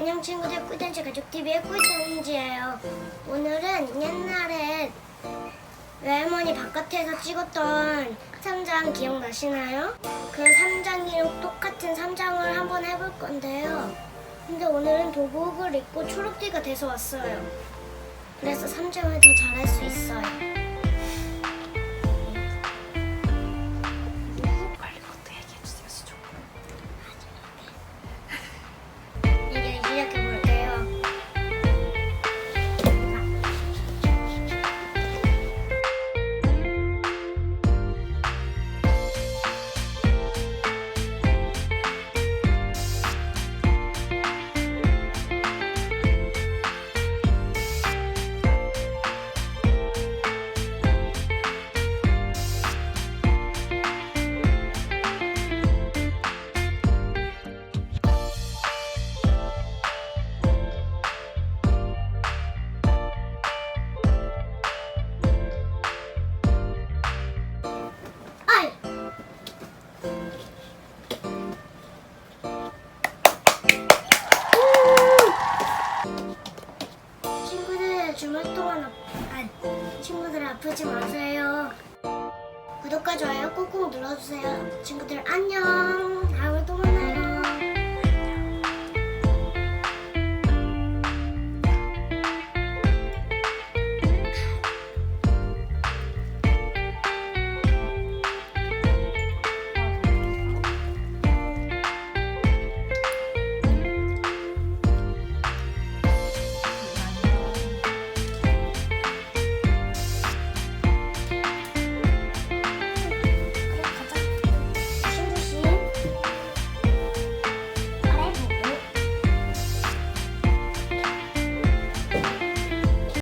안녕 친구들 꿀단지 가족TV의 꿀단지예요. 오늘은 옛날에 외할머니 바깥에서 찍었던 삼장 기억나시나요? 그 삼장이랑 똑같은 삼장을 한번 해볼 건데요. 근데 오늘은 도복을 입고 초록띠가 돼서 왔어요. 그래서 삼장을 더 잘할 수 있어요 주말 동안 아, 아, 친구들 아프지 마세요. 구독과 좋아요 꾹꾹 눌러주세요. 친구들 안녕. 다음에